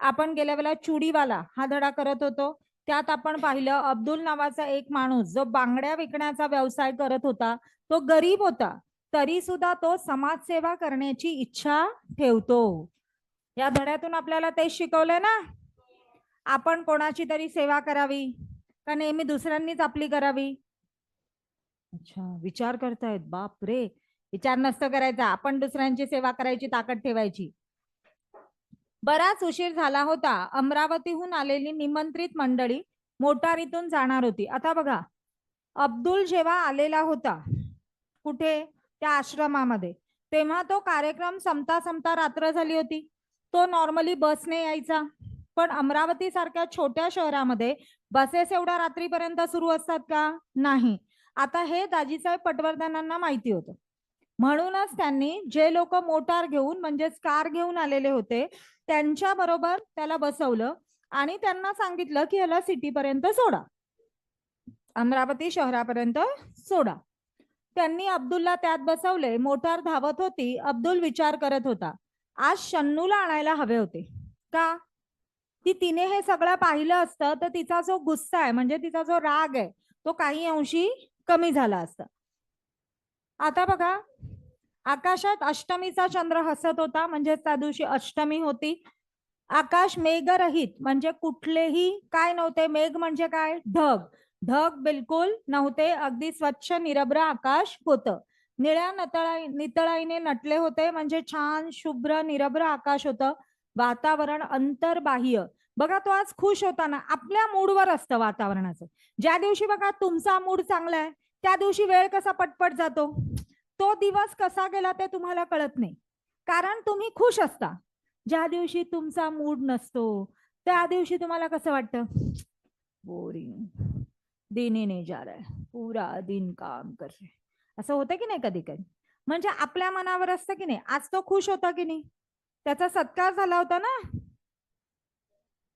आपण गेल्या वेळेला चुडीवाला हा धडा करत होतो. त्यात आपण पाहिलं अब्दुल नावाचा एक माणूस जो बांगड्या विकण्याचा व्यवसाय करत होता तो गरीब होता. तरी सुद्धा तो समाजसेवा करण्याची इच्छा ठेवतो. या धड्यातून आपल्याला तेच शिकवलंय ना? आपण कोणाची तरी सेवा करावी का नेहमी दुसऱ्यांनीच आपली करावी? अच्छा विचार करतायत. बाप रे विचार नसतं करायचा. आपण दुसऱ्यांची सेवा करायची ताकद ठेवायची. बराच उशीर झाला होता. अमरावतीहून आलेली निमंत्रित मंडळी मोटारीतून जाणार होती. आता बघा अब्दुल जेव्हा आलेला होता कुठे? त्या आश्रमामध्ये. तेव्हा तो कार्यक्रम संपता संपता रात्र झाली होती. तो नॉर्मली बसने यायचा. पण अमरावती सारख्या छोट्या शहरामध्ये बसेस एवढ्या रात्रीपर्यंत सुरू असतात का? नाही. आता हे दाजीसाहेब पटवर्धनांना माहिती होतं. म्हणूनच त्यांनी जे लोक मोटार घेऊन म्हणजेच कार घेऊन आलेले होते त्यांच्या बरोबर त्याला बसवलं आणि त्यांना सांगितलं की याला सिटी पर्यंत सोडा. अमरावती शहरापर्यंत सोडा. त्यांनी अब्दुलला त्यात बसवले. मोटार धावत होती. अब्दुल विचार करत होता. आज शन्नूला आणायला हवे होते. का? ती तिने हे सगळं पाहिलं असतं तर तिचा जो गुस्सा आहे म्हणजे तिचा जो राग आहे तो काही अंशी कमी झाला असता. आता बघा आकाशात अष्टमीचा चंद्र हसत होता म्हणजेच त्या दिवशी अष्टमी होती. आकाश मेघरहित म्हणजे कुठलेही काय नव्हते. मेघ म्हणजे काय? ढग. ढग बिलकुल नव्हते. अगदी स्वच्छ निरभ्र आकाश होतं. निळ्या नतळाई नितळाईने नटले होते म्हणजे छान शुभ्र निरभ्र आकाश होतं. वातावरण अंतर्बाह्य. बघा तो आज खुश होता ना आपल्या मूडवर असतं वातावरणाचं. ज्या दिवशी बघा तुमचा मूड चांगला आहे त्या दिवशी वेळ कसा पटपट जातो? तो दिवस कसा गेला ते तुम्हाला कळत नाही. कारण तुम्ही खुश असता. ज्या दिवशी तुमचा मूड नसतो त्या दिवशी तुम्हाला कसं वाटतं? बोरिंग दिन जा रहा है. पूरा दिन काम कर रहे असं होतं की नाही कधी कधी म्हणजे आपल्या मनावर असतं की नाही? आज तो खुश होता की नाही? त्याचा सत्कार झाला होता ना?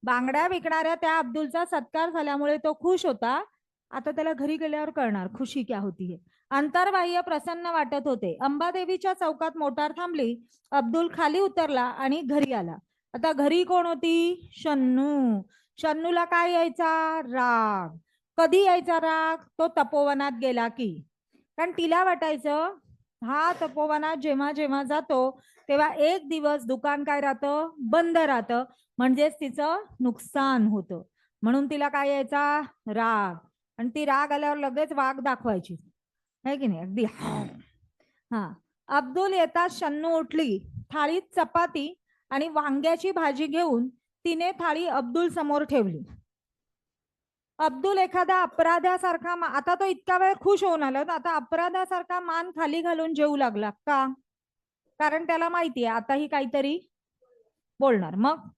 बांगड्या विकणाऱ्या त्या अब्दुलचा सत्कार झाल्यामुळे तो खुश होता. आता त्याला घरी गेल्यावर कळणार खुशी क्या होती है. अंतर्बाह्य प्रसन्न वाटत होते. अंबादेवीच्या चौकात मोटार थांबली. अब्दुल खाली उतरला आणि घरी आला. आता घरी कोण होती? शन्नू. शन्नूला काय यायचा? राग. कधी यायचा राग? तो तपोवनात गेला की. कारण तिला वाटायचं हा तपोवनात जेव्हा जेव्हा जातो तेव्हा एक दिवस दुकान काय राहतं? बंद राहतं. म्हणजेच तिचं नुकसान होतं. म्हणून तिला काय यायचा? राग. आणि ती राग आल्यावर लगेच वाघ दाखवायची. आहे की नाही? अगदी. हा. अब्दुल येता शन्नू उठली थाळीत चपाती आणि वांग्याची भाजी घेऊन तिने थाळी अब्दुल समोर ठेवली. अब्दुल एखादा अपराध्यासारखा मा- आता तो इतका वेळ खुश होऊन आला आता अपराध्यासारखा मान खाली घालून जेवू लागला का? कारण त्याला माहितीये आता ही काहीतरी बोलणार. मग?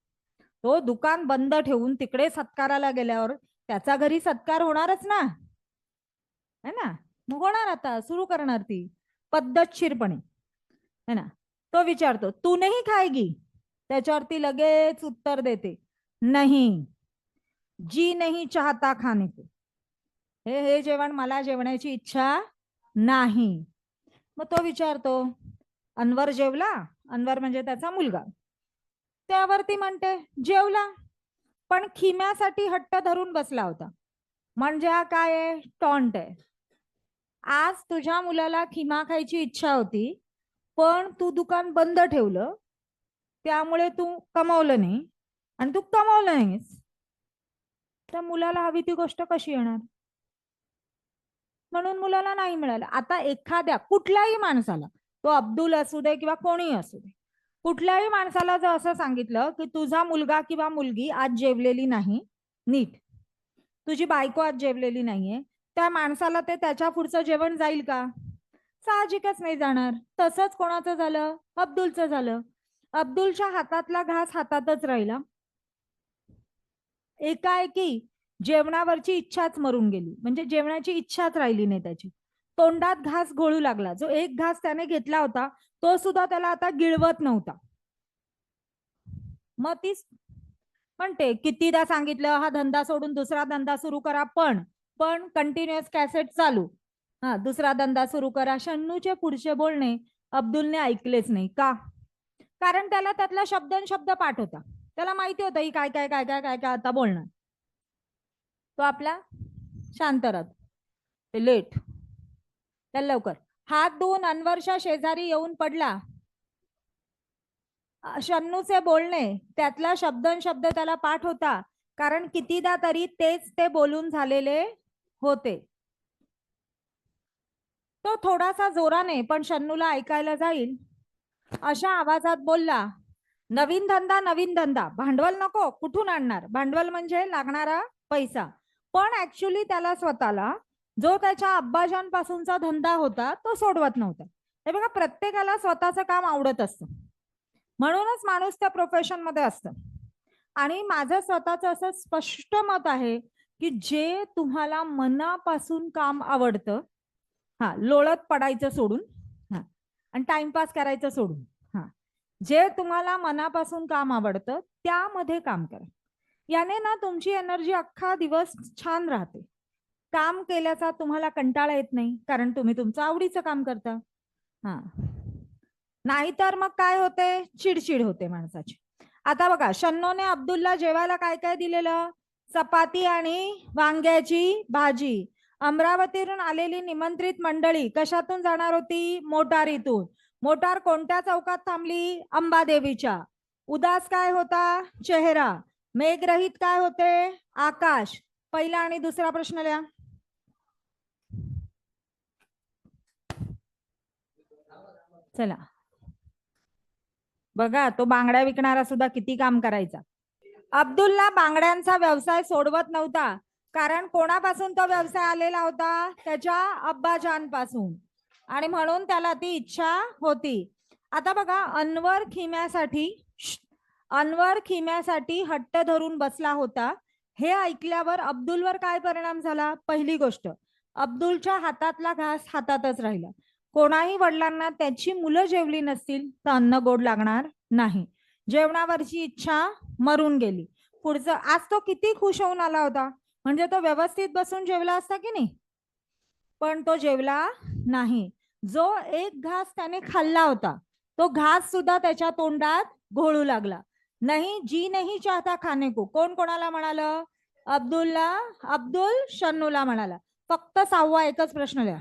तो दुकान बंद ठेवून तिकडे सत्काराला गेल्यावर त्याचा घरी सत्कार होणारच ना? है ना? मग होणार आता सुरू करणार ती पद्धतशीरपणे. है ना? तो विचारतो तू नाही खायगी त्याच्यावरती लगेच उत्तर देते नाही. जी नाही चाहता खाने को हे हे जेवण मला जेवण्याची इच्छा नाही. मग तो विचारतो अनवर जेवला? अनवर म्हणजे त्याचा मुलगा. त्यावरती म्हणते जेवला. पण खिम्यासाठी हट्ट धरून बसला होता. म्हणजे हा काय आहे? टॉन्ट आहे. आज तुझ्या मुलाला खिमा खायची इच्छा होती पण तू दुकान बंद ठेवलं त्यामुळे तू कमावलं नाही आणि तू कमावलं नाहीस. त्या मुलाला हवी ती गोष्ट कशी येणार? म्हणून मुलाला नाही मिळालं. आता एखाद्या कुठल्याही माणसाला तो अब्दुल असू दे किंवा कोणीही असू दे कुठल्याही माणसाला जर असं सांगितलं की तुझा मुलगा किंवा मुलगी आज जेवलेली नाही नीट. तुझी बायको आज जेवलेली नाहीये त्या माणसाला ते त्याच्या पुढचं जेवण जाईल का? साहजिकच नाही जाणार. तसंच कोणाचं झालं? अब्दुलचं झालं. अब्दुलच्या हातातला घास हातातच राहिला. एकाएकी जेवणावरची इच्छाच मरून गेली. म्हणजे जेवणाची इच्छाच राहिली नाही त्याची. तोंडात घास गोळू लागला. जो एक घास त्याने घेतला होता तो सुद्धा त्याला आता गिळवत नव्हता. मग ती म्हणते कितीदा सांगितलं हा धंदा सोडून दुसरा धंदा सुरू करा पण पण कंटिन्युअस कॅसेट चालू. हा दुसरा धंदा सुरू करा. शन्नूचे पुढचे बोलणे अब्दुलने ऐकलेच नाही. का? कारण त्याला त्यातला शब्द शब्द पाठ होता. त्याला माहिती होतं ही काय काय काय काय काय काय आता बोलणार. तो आपला शांत राहतो लेट त्याला लवकर. हात धुवून अनवरच्या शेजारी येऊन पडला. शन्नूचे बोलणे त्यातला शब्द शब्द त्याला पाठ होता. कारण कितीदा तरी तेच ते बोलून झालेले होते. तो थोडासा जोराने पण शन्नूला ऐकायला जाईल. अशा आवाजात बोलला नवीन धंदा नवीन धंदा. भांडवल नको कुठून आणणार? भांडवल म्हणजे लागणारा पैसा. पण ऍक्च्युली त्याला स्वतःला जो त्याच्या अब्बाजांपासूनचा धंदा होता तो सोडवत नव्हता. हे बघा प्रत्येकाला स्वतःचं काम आवडत असतं. म्हणूनच माणूस त्या प्रोफेशनमध्ये असत. आणि माझं स्वतःचं असं स्पष्ट मत आहे की जे तुम्हाला मनापासून काम आवडतं हा लोळत पडायचं सोडून हा आणि टाइमपास करायचं सोडून हा जे तुम्हाला मनापासून काम आवडतं त्यामध्ये काम करा. याने ना तुमची एनर्जी अख्खा दिवस छान राहते. काम केल्याचा तुम्हाला कंटाळा येत नाही कारण तुम्ही तुमचं आवडीचं काम करता. हा. नाहीतर मग काय होते? चिडचिड होते माणसाची. आता बघा शन्नोने अब्दुल्ला जेवायला काय काय दिलेलं? चपाती आणि वांग्याची भाजी. अमरावतीवरून आलेली निमंत्रित मंडळी कशातून जाणार होती? मोटारीतून. मोटार कोणत्या चौकात थांबली? अंबादेवीच्या. उदास काय होता? चेहरा. मेघरहित काय होते? आकाश. पहिला आणि दुसरा प्रश्न लिहा. चला. बघा तो बांगड्या विकणारा सुद्धा किती काम करायचा. अब्दुलला बांगड्यांचा व्यवसाय सोडवत नव्हता. कारण कोणापासून तो व्यवसाय आलेला होता? त्याच्या अब्बाजांपासून. आणि म्हणून त्याला ती इच्छा होती. आता बघा अनवर खिम्यासाठी अनवर खिम्यासाठी हट्ट धरून बसला होता. हे ऐकल्यावर अब्दुलवर काय परिणाम झाला? पहिली गोष्ट अब्दुलच्या हातातला घास हातातच राहिला. कोणाही वडिलांना त्याची मुलं जेवली नसतील तर अन्न गोड लागणार नाही. जेवणावरची इच्छा मरून गेली. पुढचं आज तो किती खुश होऊन आला होता? म्हणजे तो व्यवस्थित बसून जेवला असता की नाही? पण तो जेवला नाही. जो एक घास त्याने खाल्ला होता तो घास सुद्धा त्याच्या तोंडात घोळू लागला. नाही जी नाही चाहता खाने को. कोण कोणाला म्हणालं? अब्दुलला अब्दुल शन्नूला म्हणाला. फक्त सहावा एकच प्रश्न लिहा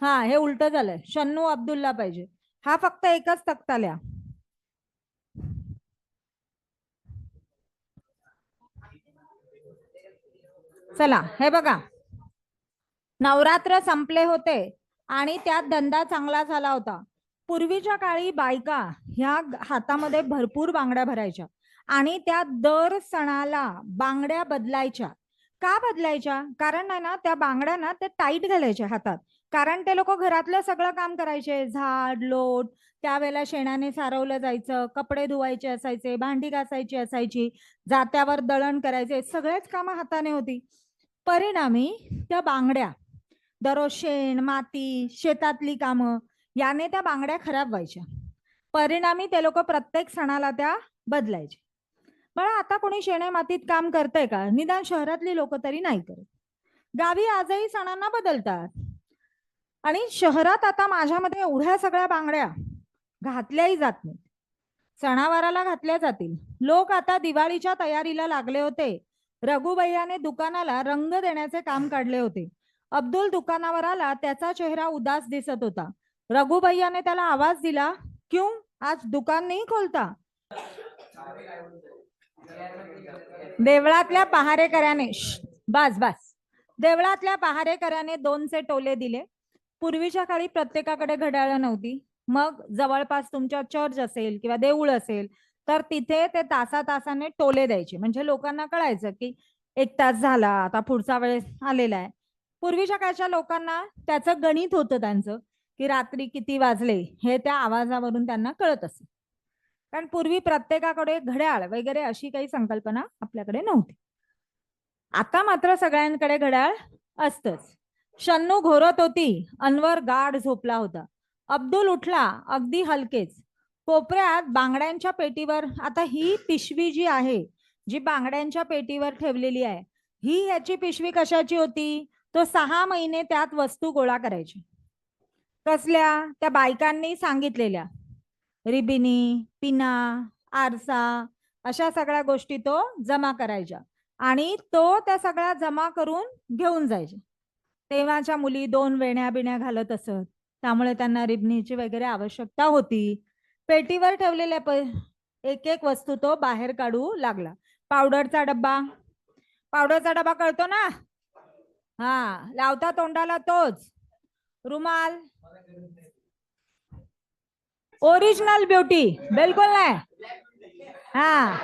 हा हे उलट झालंय. शन्नू अब्दुलला पाहिजे. हा फक्त एकच तक्ता लिहा चला हे बघा. नवरात्र संपले होते आणि त्यात धंदा चांगला झाला होता. पूर्वीच्या काळी बायका ह्या हातामध्ये भरपूर बांगड्या भरायच्या आणि त्या दर सणाला बांगड्या बदलायच्या. का बदलायच्या? कारण ना त्या बांगड्या ना ते टाईट घालायच्या हातात. कारण ते लोक घरातलं सगळं काम करायचे. झाड लोट त्यावेळेला शेणाने सारवलं जायचं कपडे धुवायचे असायचे भांडी घासायची असायची जात्यावर दळण करायचे सगळेच कामं हाताने होती. परिणामी त्या बांगड्या दररोज शेण माती शेतातली कामं याने त्या बांगड्या खराब व्हायच्या. परिणामी ते लोक प्रत्येक सणाला त्या बदलायचे. बघा आता कोणी शेणे मातीत काम करतंय का? निदान शहरातली लोक तरी नाही करत. गावी आजही सणांना बदलतात. आणि शहरात आता माझ्यामध्ये एवढ्या सगळ्या बांगड्या घातल्याही जात नाहीत. सणावाराला घातल्या जातील. लोक आता दिवाळीच्या तयारीला लागले होते. रघुबैयाने दुकानाला रंग देण्याचे काम काढले होते. अब्दुल दुकानावर आला त्याचा चेहरा उदास दिसत होता. रघुबैयाने त्याला आवाज दिला क्यों? आज दुकान नाही खोलता? देवळातल्या पहारेकऱ्याने बस बस. देवळातल्या पहारेकऱ्याने दोनचे टोले दिले. पूर्वीच्या काळी प्रत्येकाकडे घड्याळ नव्हती. मग जवळपास तुमच्या चर्च असेल किंवा देऊळ असेल तर तिथे ते तासा तासाने टोले द्यायचे. म्हणजे लोकांना कळायचं की एक तास झाला आता पुढचा वेळ आलेला आहे. पूर्वीच्या काळच्या लोकांना त्याचं गणित होतं त्यांचं की रात्री किती वाजले हे त्या आवाजावरून त्यांना कळत असे. कारण पूर्वी प्रत्येकाकडे घड्याळ वगैरे अशी काही संकल्पना आपल्याकडे नव्हती. आता मात्र सगळ्यांकडे घड्याळ असतच. शन्नू घोरत होती. अनवर गाढ झोपला होता. अब्दुल उठला अगदी हलकेच. कोपऱ्यात बांगड्यांच्या पेटीवर आता ही पिशवी जी आहे जी बांगड्यांच्या पेटीवर ठेवलेली आहे ही याची पिशवी कशाची होती? तो सहा महिने त्यात वस्तू गोळा करायची. कसल्या? त्या बायकांनी सांगितलेल्या. रिबिनी पिना आरसा अशा सगळ्या गोष्टी तो जमा करायच्या. आणि तो त्या सगळ्या जमा करून घेऊन जायचे. तेव्हाच्या मुली दोन वेण्या बिण्या घालत असत. त्यामुळे त्यांना रिबनीची वगैरे आवश्यकता होती. पेटीवर ठेवलेल्या प एक एक वस्तू तो बाहेर काढू लागला. पावडरचा डब्बा. पावडरचा डबा कळतो ना? हा लावता तोंडाला तोच. रुमाल. ओरिजिनल ब्युटी बिलकुल नाही. हा.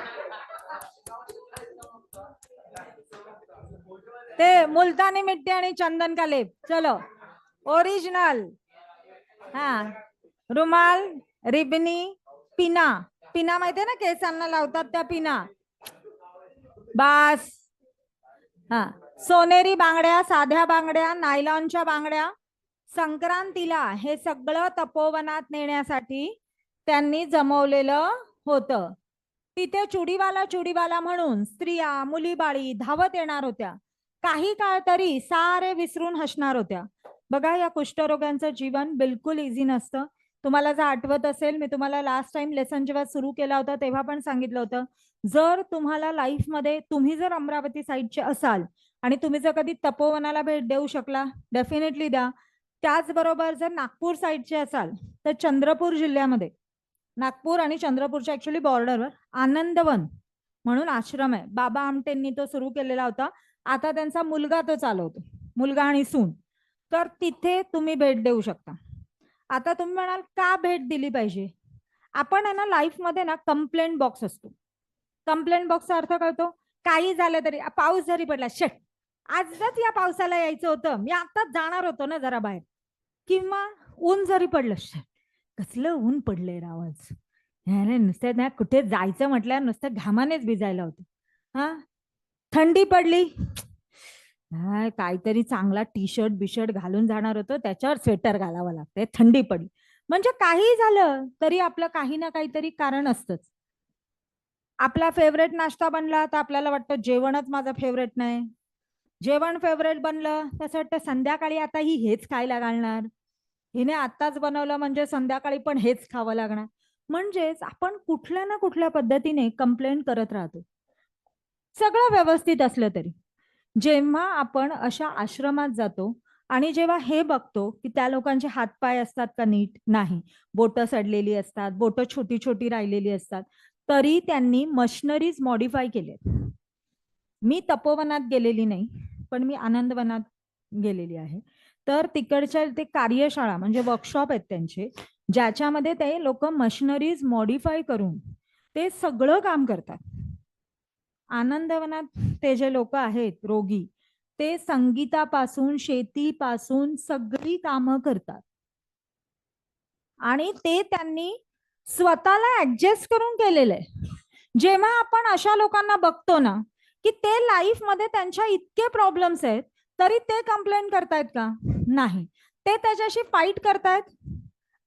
ते मुलतानी मिट्टी आणि चंदन कालेब. चलो. ओरिजिनल हा. रुमाल रिबनी पिना. पिना माहितीये ना केसांना लावतात त्या पिना. बास. हा. सोनेरी बांगड्या साध्या बांगड्या नायलॉनच्या बांगड्या संक्रांतीला हे सगळं तपोवनात नेण्यासाठी त्यांनी जमवलेलं होतं. तिथे चुडीवाला चुडीवाला म्हणून स्त्रिया मुली बाळी धावत येणार होत्या. काही काळ तरी सारे विसरून हसणार होत्या. बघा या कुष्ठरोगांचं जीवन बिलकुल इझी नसतं. तुम्हाला जर आठवत असेल मी तुम्हाला लास्ट टाइम लेसन जेव्हा सुरू केला होता तेव्हा पण सांगितलं होतं जर तुम्हाला लाईफमध्ये तुम्ही जर अमरावती साईडचे असाल आणि तुम्ही जर कधी तपोवनाला भेट देऊ शकला डेफिनेटली द्या. त्याचबरोबर जर नागपूर साईडचे असाल तर चंद्रपूर जिल्ह्यामध्ये. नागपूर आणि चंद्रपूरच्या ऍक्च्युली बॉर्डरवर आनंदवन म्हणून आश्रम आहे. बाबा आमटेंनी तो सुरू केलेला होता. आता त्यांचा मुलगा तो चालवतो मुलगा आणि सून. तर तिथे तुम्ही भेट देऊ शकता. आता तुम्ही म्हणाल का भेट दिली पाहिजे? आपण आहे ना लाईफमध्ये ना कंप्लेंट बॉक्स असतो. कंप्लेंट बॉक्सचा अर्थ कळतो काही झालं तरी पाऊस जरी पडला शट आजच या पावसाला यायचं होतं. मी आताच जाणार होतो ना जरा बाहेर. किंवा ऊन जरी पडलं शट कसलं ऊन पडलंय रावाज अरे नुसतं ना कुठे जायचं म्हटल्यावर नुसतं घामानेच भिजायला होतं. हा? थंडी पडली. काहीतरी चांगला टी शर्ट बिशर्ट घालून जाणार होतो त्याच्यावर स्वेटर घालावं लागतंय थंडी पडली. म्हणजे काही झालं तरी आपलं काही ना काहीतरी कारण असतंच. आपला फेवरेट नाश्ता बनला तर आपल्याला वाटतं जेवणच माझं फेवरेट नाही. जेवण फेवरेट बनलं तसं वाटतं संध्याकाळी आता ही हेच खायला घालणार. हिने आत्ताच बनवलं म्हणजे संध्याकाळी पण हेच खावं लागणार. म्हणजेच आपण कुठल्या ना कुठल्या पद्धतीने कंप्लेंट करत राहतो. सगळं व्यवस्थित असलं तरी. जेव्हा आपण अशा आश्रमात जातो आणि जेव्हा हे बघतो की त्या लोकांचे हातपाय असतात का नीट? नाही. बोटं सडलेली असतात बोटं छोटी छोटी राहिलेली असतात तरी त्यांनी मशिनरीज मॉडिफाय केले मी तपोवनात गेलेली नाही पण मी आनंदवनात गेलेली आहे. तर तिकडच्या ते कार्यशाळा म्हणजे वर्कशॉप आहेत त्यांचे ज्याच्यामध्ये ते लोक मशिनरीज मॉडिफाय करून ते सगळं काम करतात. आनंदवनात ते जे लोक आहेत रोगी ते संगीतापासून शेतीपासून सगळी कामं करतात. आणि ते त्यांनी स्वतःला ऍडजस्ट करून केलेलं आहे. जेव्हा आपण अशा लोकांना बघतो ना की ते लाईफमध्ये त्यांच्या इतके प्रॉब्लेम्स आहेत तरी ते कंप्लेंट करतायत का? नाही. ते त्याच्याशी फाईट करतायत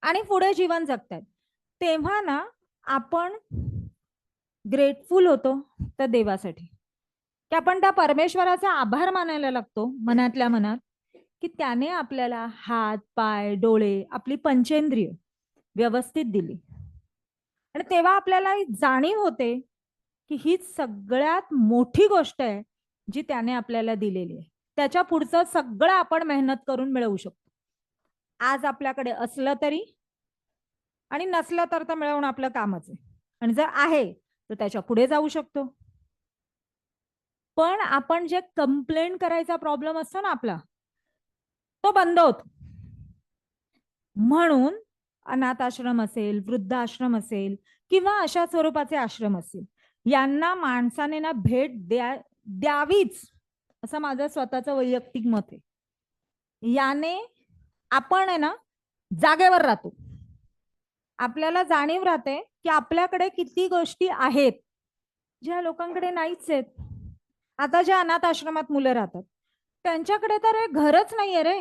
आणि पुढे जीवन जगतायत. तेव्हा ना आपण ग्रेटफुल होतो त्या देवासाठी. की आपण त्या परमेश्वराचा आभार मानायला लागतो मनातल्या मनात की त्याने आपल्याला हात पाय डोळे आपली पंचेंद्रिय व्यवस्थित दिली. आणि तेव्हा आपल्याला जाणीव होते की ही सगळ्यात मोठी गोष्ट आहे जी त्याने आपल्याला दिलेली आहे. त्याच्या पुढचं सगळं आपण मेहनत करून मिळवू शकतो. आज आपल्याकडे असलं तरी आणि नसलं तर तर मिळवणं आपलं कामच आहे. आणि जर आहे तर त्याच्या पुढे जाऊ शकतो. पण आपण जे कंप्लेंट करायचा प्रॉब्लेम असतो ना आपला तो बंद होतो. म्हणून अनाथ आश्रम असेल वृद्धाश्रम असेल किंवा अशा स्वरूपाचे आश्रम असतील यांना माणसाने ना भेट द्या द्यावीच असं माझं स्वतःचं वैयक्तिक मत आहे. याने आपण आहे ना जागेवर राहतो. आपल्याला जाणीव राहते की आपल्याकडे किती गोष्टी आहेत ज्या लोकांकडे नाहीच आहेत. आता ज्या अनाथ आश्रमात मुलं राहतात त्यांच्याकडे तर हे घरच नाहीये रे.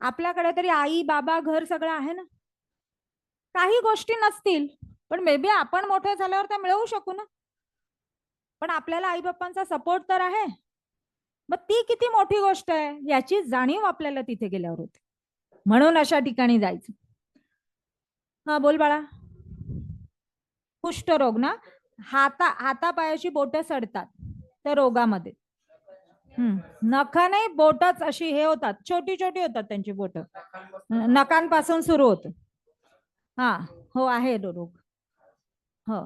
आपल्याकडे तरी आई बाबा घर सगळं आहे ना. काही गोष्टी नसतील पण मे बी आपण मोठे झाल्यावर त्या मिळवू शकू ना. पण आपल्याला आई बाप्पांचा सपोर्ट तर आहे. मग ती किती मोठी गोष्ट आहे याची जाणीव आपल्याला तिथे गेल्यावर होते. म्हणून अशा ठिकाणी जायचं. हा बोल बाळा. कुष्ठरोग ना? हाता हातापायाची बोट सडतात त्या रोगामध्ये. नख नाही बोटच अशी हे होतात. छोटी छोटी होतात त्यांची बोट. नखांपासून सुरू होत. हा हो आहे रोग. हो.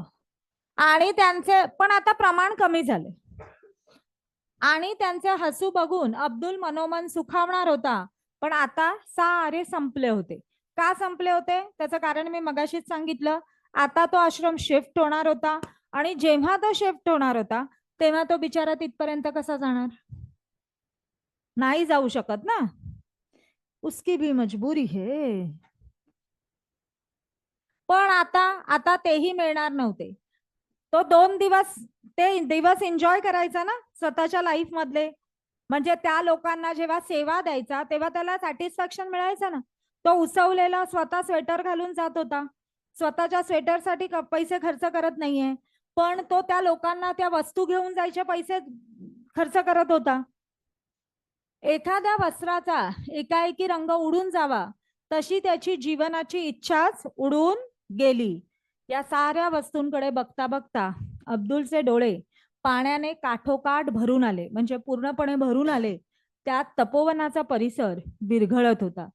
आणि त्यांचे पण आता प्रमाण कमी झाले आणि त्यांचे हसू बघून अब्दुल मनोमन सुखावणार होता पण आता सारे संपले होते. का संपले होते? त्याचं कारण मी मगाशीच सांगितलं. आता तो आश्रम शिफ्ट होणार होता आणि जेव्हा तो शिफ्ट होणार होता तेव्हा तो बिचारा तिथपर्यंत कसा जाणार? नाही जाऊ शकत ना. उसकी भी मजबुरी है. पण आता आता तेही मिळणार नव्हते. तो दोन दिवस ते दिवस एन्जॉय करायचा ना स्वतःच्या लाईफ मधले. म्हणजे त्या लोकांना जेव्हा सेवा द्यायचा तेव्हा त्याला सॅटिस्फॅक्शन मिळायचं ना. तो उसवलेला स्वतः स्वेटर घालून जात होता. स्वतःच्या स्वेटरसाठी पैसे खर्च करत नाहीये. पण तो त्या लोकांना त्या वस्तू घेऊन जायचे पैसे खर्च करत होता. एखाद्या वस्त्राचा एकाएकी रंग उडून जावा तशी त्याची जीवनाची इच्छाच उडून गेली. या साऱ्या वस्तूंकडे बघता बघता अब्दुलचे डोळे पाण्याने काठोकाठ भरून आले. म्हणजे पूर्णपणे भरून आले. त्यात तपोवनाचा परिसर विरघळत होता.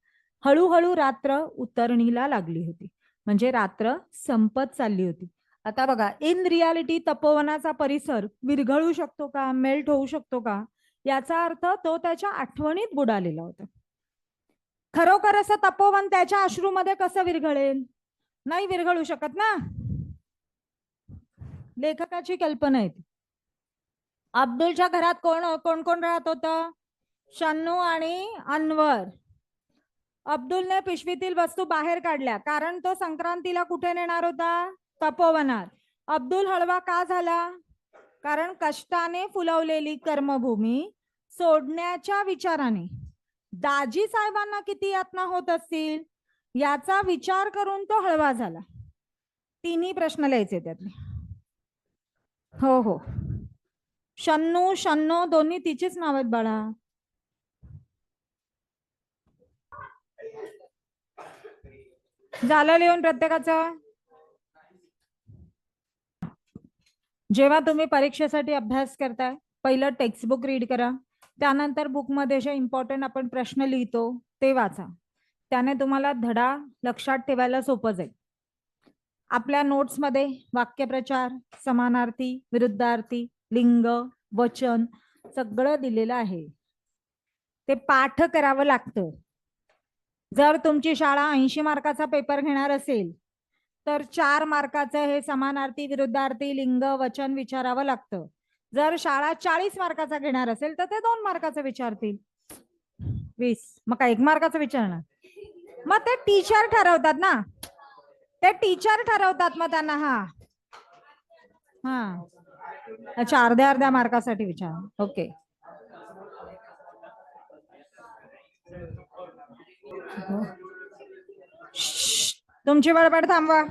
हळूहळू रात्र उतरणीला लागली होती. म्हणजे रात्र संपत चालली होती. आता बघा इन रियालिटी तपोवनाचा परिसर विरघळू शकतो का? मेल्ट होऊ शकतो का? याचा अर्थ तो त्याच्या आठवणीत बुडालेला होता. खरोखर असं तपोवन त्याच्या अश्रूमध्ये कसं विरघळेल? नाही विरघळू शकत ना? लेखकाची कल्पना आहे अब्दुलच्या घरात कोण कोण कोण राहत होतं? शन्नू आणि अनवर. अब्दुलने पिशवीतील वस्तू बाहेर काढल्या कारण तो संक्रांतीला कुठे नेणार होता? तपोवनात. अब्दुल हळवा का झाला? कारण कष्टाने फुलवलेली कर्मभूमी सोडण्याच्या विचाराने. दाजी साहेबांना किती यातना होत असतील? याचा विचार करून तो हळवा झाला. तिन्ही प्रश्न लिहायचे त्यातले. हो हो. शन्नू शन्नो दोन्ही तिचीच नाव आहेत बाळा. झालं लिहून प्रत्येकाचं? जेव्हा तुम्ही परीक्षेसाठी अभ्यास करताय पहिलं टेक्स्टबुक रीड करा. त्यानंतर बुकमध्ये जे इम्पॉर्टंट आपण प्रश्न लिहितो ते वाचा. त्याने तुम्हाला धडा लक्षात ठेवायला सोपं जाईल. आपल्या नोट्समध्ये वाक्यप्रचार समानार्थी विरुद्धार्थी लिंग वचन सगळं दिलेलं आहे. ते पाठ करावं लागतं. जर तुमची शाळा ऐंशी मार्काचा पेपर घेणार असेल तर चार मार्काचं हे समानार्थी विरुद्धार्थी लिंग वचन विचारावं लागतं. जर शाळा चाळीस मार्काचा घेणार असेल तर ते दोन मार्काचं विचारतील. वीस. मग काय एक मार्काचं विचारणार? मग ते टीचर ठरवतात ना. ते टीचर ठरवतात मग त्यांना हा. हा. अच्छा अर्ध्या अर्ध्या मार्कासाठी विचार. ओके. तुमची बडबड थांबवा.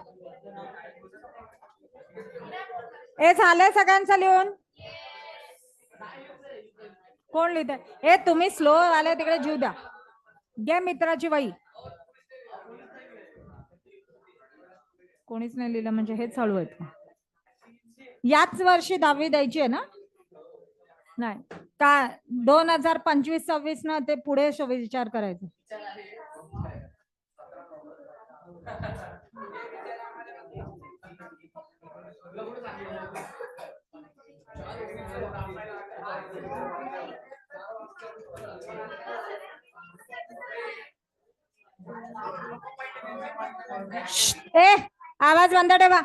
हे झालंय सगळ्यांचं लिहून? कोण लिहित हे तुम्ही स्लो आले तिकडे जीव द्या. गे मित्राची वही. कोणीच नाही लिहिलं म्हणजे हेच हळू आहेत. याच वर्षी दहावी द्यायची आहे ना? नाही. का दोन हजार पंचवीस सव्वीस ना ते पुढे विचार करायचं. ए आवाज बंद ठेवा.